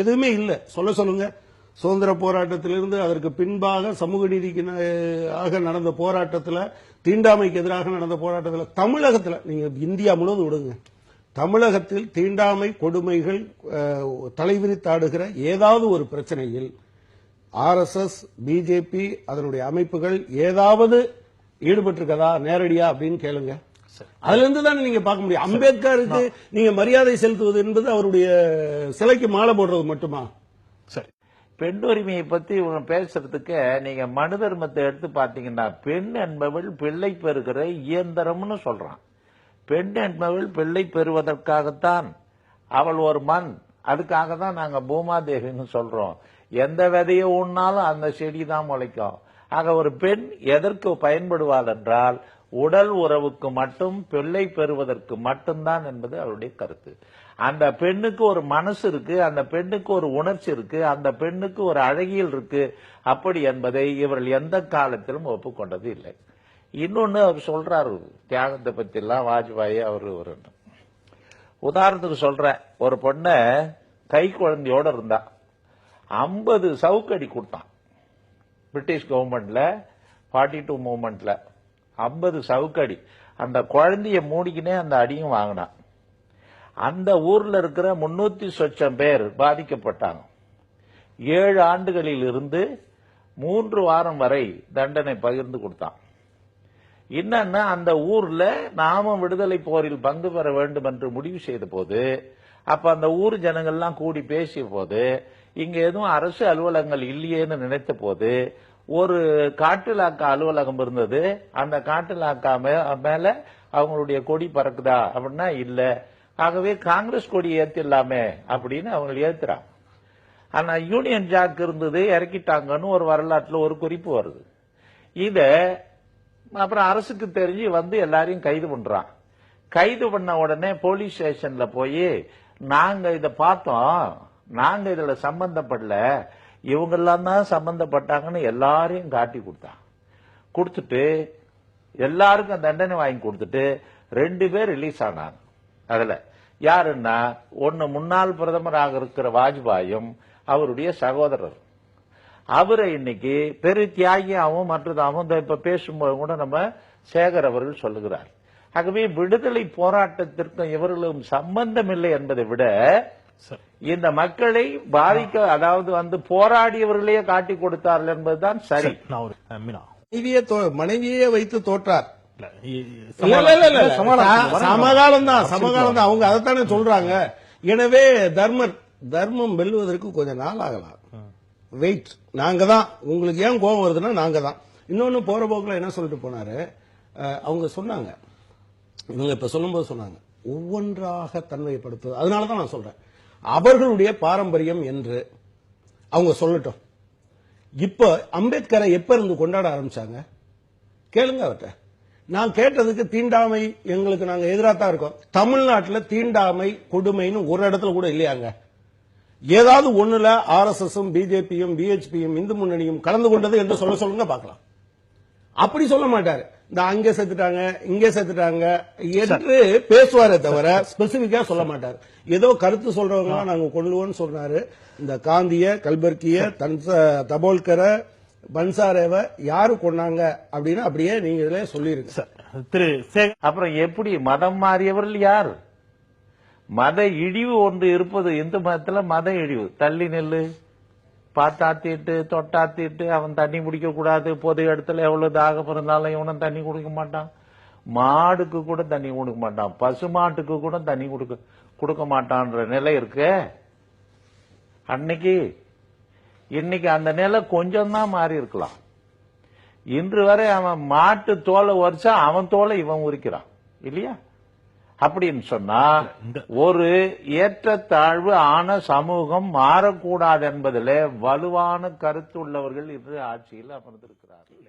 எதுவுமே இல்லை. சொல்ல சொல்லுங்க. சுதந்திர போராட்டத்திலிருந்து அதற்கு பின்பாக சமூக நீதிக்கு ஆக நடந்த போராட்டத்தில் தீண்டாமைக்கு எதிராக நடந்த போராட்டத்தில் தமிழகத்தில் நீங்கள் இந்தியா முழுவதும் விடுங்க. தமிழகத்தில் தீண்டாமை கொடுமைகள் தலைவிரித்தாடுகிற ஏதாவது ஒரு பிரச்சனையில் ஆர்எஸ்எஸ் பிஜேபி அதனுடைய அமைப்புகள் ஏதாவது ஈடுபட்டிருக்கதா நேரடியா அப்படின்னு கேளுங்க. அதுல இருந்து தானே நீங்க பார்க்க முடியும். அம்பேத்கருக்கு நீங்க மரியாதை செலுத்துவது என்பது அவருடைய சிலைக்கு மாலை போடுறது மட்டுமா? சரி. பெண் உரிமையை பத்தி இவங்க பேசுறதுக்கு நீங்க மனு தர்மத்தை எடுத்து பாத்தீங்கன்னா பெண் என்பவள் பிள்ளை பெறுகிற இயந்திரம்னு சொல்றான். பெண் என்பவள் பிள்ளை பெறுவதற்காகத்தான் அவள் ஒரு மண். அதுக்காக தான் நாங்க பூமாதேவின்னு சொல்றோம். எந்த விதையை உண்ணாலும் அந்த செடி தான் முளைக்கும். ஆக ஒரு பெண் எதற்கு பயன்படுவாள் என்றால் உடல் உறவுக்கு மட்டும் பிள்ளை பெறுவதற்கு மட்டும்தான் என்பது அவருடைய கருத்து. அந்த பெண்ணுக்கு ஒரு மனசு இருக்கு அந்த பெண்ணுக்கு ஒரு உணர்ச்சி இருக்கு அந்த பெண்ணுக்கு ஒரு அழகியல் இருக்கு அப்படி என்பதை இவர்கள் எந்த காலத்திலும் ஒப்புக்கொண்டது இல்லை. இன்னொன்னு அவர் சொல்றாரு தியாகத்தை பத்தி எல்லாம் வாஜ்பாய் அவரு ஒரு உதாரணத்துக்கு சொல்ற ஒரு பொண்ணை கை குழந்தையோட இருந்தா ஐம்பது சவுக்கடி கொடுத்தான். பிரிட்டிஷ் கவர்மெண்ட்ல ஃபார்ட்டி டூ மூமெண்ட்ல ஐம்பது சவுக்கடி. அந்த குழந்தைய மூடிக்கினே அந்த அடியும் வாங்கினான். அந்த ஊர்ல இருக்கிற முன்னூத்தி சொச்சம் பேர் பாதிக்கப்பட்டாங்க. ஏழு ஆண்டுகளில் இருந்து மூன்று வாரம் வரை தண்டனை பகிர்ந்து கொடுத்தான். என்னன்னா அந்த ஊர்ல நாம விடுதலை போரில் பங்கு பெற வேண்டும் என்று முடிவு செய்த போது அப்ப அந்த ஊர் ஜனங்கள்லாம் கூடி பேசிய போது இங்க எதுவும் அரசு அலுவலகங்கள் இல்லையேன்னு நினைத்த போது ஒரு காட்டுலாக்கா அலுவலகம் இருந்தது. அந்த காட்டுலாக்கா மே- மேல அவங்களுடைய கொடி பறக்குதா? அப்படின்னா இல்ல. ஆகவே காங்கிரஸ் கொடி ஏத்திடலாமே அப்படின்னு அவங்க ஏத்துறாங்க. ஆனா யூனியன் ஜாக் இருந்தது இறக்கிட்டாங்கன்னு ஒரு வரலாற்றுல ஒரு குறிப்பு வருது. இத அப்புறம் அரசுக்கு தெரிஞ்சு வந்து எல்லாரையும் கைது பண்றான். கைது பண்ண உடனே போலீஸ் ஸ்டேஷன்ல போய் நாங்க இத பார்த்தோம். நாங்க இதுல சம்பந்தப்படல. இவங்கெல்லாம் தான் சம்பந்தப்பட்டாங்கன்னு எல்லாரையும் காட்டி கொடுத்தான் கொடுத்துட்டு எல்லாருக்கும் தண்டனை வாங்கி கொடுத்துட்டு ரெண்டு பேர் ரிலீஸ் ஆனாங்க. அதில் யாருன்னா ஒன்று முன்னாள் பிரதமராக இருக்கிற வாஜ்பாயும் அவருடைய சகோதரர். அவரை இன்னைக்கு பெரு தியாகியாகவும் மற்றதாகவும் இதோ இப்ப பேசும்போது கூட நம்ம சேகர் அவர்கள் சொல்லுகிறார். ஆகவே விடுதலை போராட்டத்திற்கும் இவர்களும் சம்பந்தம் இல்லை என்பதை விட இந்த மக்களை பாதிக்க அதாவது வந்து போராடியவர்களையே காட்டி கொடுத்தார்கள் என்பதுதான் சரி. மனைவியே மனைவியே வைத்து தோற்றார். இல்ல இ- இல்ல, இல்ல, இல்ல, இல்ல. சமாதானம். ச- சமாதானம் தான் சமாதானம் தான் அவங்க அதைத்தானே சொல்றாங்க. எனவே தர்மர் தர்மம் வெல்வதற்கு கொஞ்சம் நாள் ஆகலாம். வெயிட் நாங்க தான் உங்களுக்கு ஏன் கோபம் வருதுன்னா நாங்க தான் இன்னொன்னு போற போக்குல என்ன சொல்லிட்டு போனாரு? அவங்க சொன்னாங்க. இவங்க இப்ப சொல்லும்போது சொன்னாங்க. ஒவ்வொன்றாக தன்மைப்படுத்துவது அதனால தான் நான் சொல்றேன். அவர்களுடைய பாரம்பரியம் என்று அவங்க சொல்லட்டும். இப்ப அம்பேத்கரை எப்ப இருந்து கொண்டாட ஆரம்பிச்சாங்க? கேளுங்க அவர்கிட்ட. நான் கேட்டதுக்கு தீண்டாமை எங்களுக்கு நாங்க எதிராக தான் இருக்கோம். தமிழ்நாட்டில் தீண்டாமை கொடுமைன்னு ஒரு இடத்துல கூட இல்லையாங்க. ஏதாவது ஒண்ணுல ஆர்எஸ்எஸும் பிஜேபியும் பிஹெச்பியும் இந்து முன்னணியும் கலந்து கொண்டது என்று சொல்ல சொல்லுங்க பார்க்கலாம். அப்படி சொல்ல மாட்டாரு. இந்த அங்கே செத்துட்டாங்க இங்கே செத்துட்டாங்க என்று பேசுவாரே தவிர ஸ்பெசிபிக்கா சொல்ல மாட்டார். ஏதோ கருத்து சொல்றவங்க நாங்க கொள்ளுவோம்னு சொன்னாரு இந்த காந்திய கல்பர்கிய தன்ச தபோல்கரை பன்சாரேவ யாரு கொண்டாங்க அப்படின்னு அப்படியே நீங்களே சொல்லிருங்க. சார் திரு அப்புறம் எப்படி மதம் மாறியவர்கள் யார்? மத இழிவு ஒன்று இருப்பது இந்து மதத்துல? மத இழிவு. தள்ளி நெல்லு. பார்த்தாத்திட்டு தொட்டாத்திட்டு அவன் தண்ணி குடிக்க கூடாது பொது இடத்துல எவ்வளவு தாகம் இருந்தாலும் இவனும் தண்ணி குடிக்க மாட்டான். மாடுக்கு கூட தண்ணி கொடுக்க மாட்டான். பசுமாட்டுக்கு கூட தண்ணி கொடுக்க கொடுக்க மாட்டான்ற நிலை இருக்கு. அன்னைக்கு இன்னைக்கு அந்த நிலை கொஞ்சம் தான் மாறி இருக்கலாம். இன்று வரை அவன் மாட்டு தோலை உரிச்சா அவன் தோலை இவன் உரிக்கிறான். இல்லையா? அப்படின்னு சொன்னா ஒரு ஏற்றத்தாழ்வு ஆன சமூகம் மாறக்கூடாது என்பதிலே வலுவான கருத்து உள்ளவர்கள் இன்று ஆட்சியில் அமர்ந்திருக்கிறார்கள்.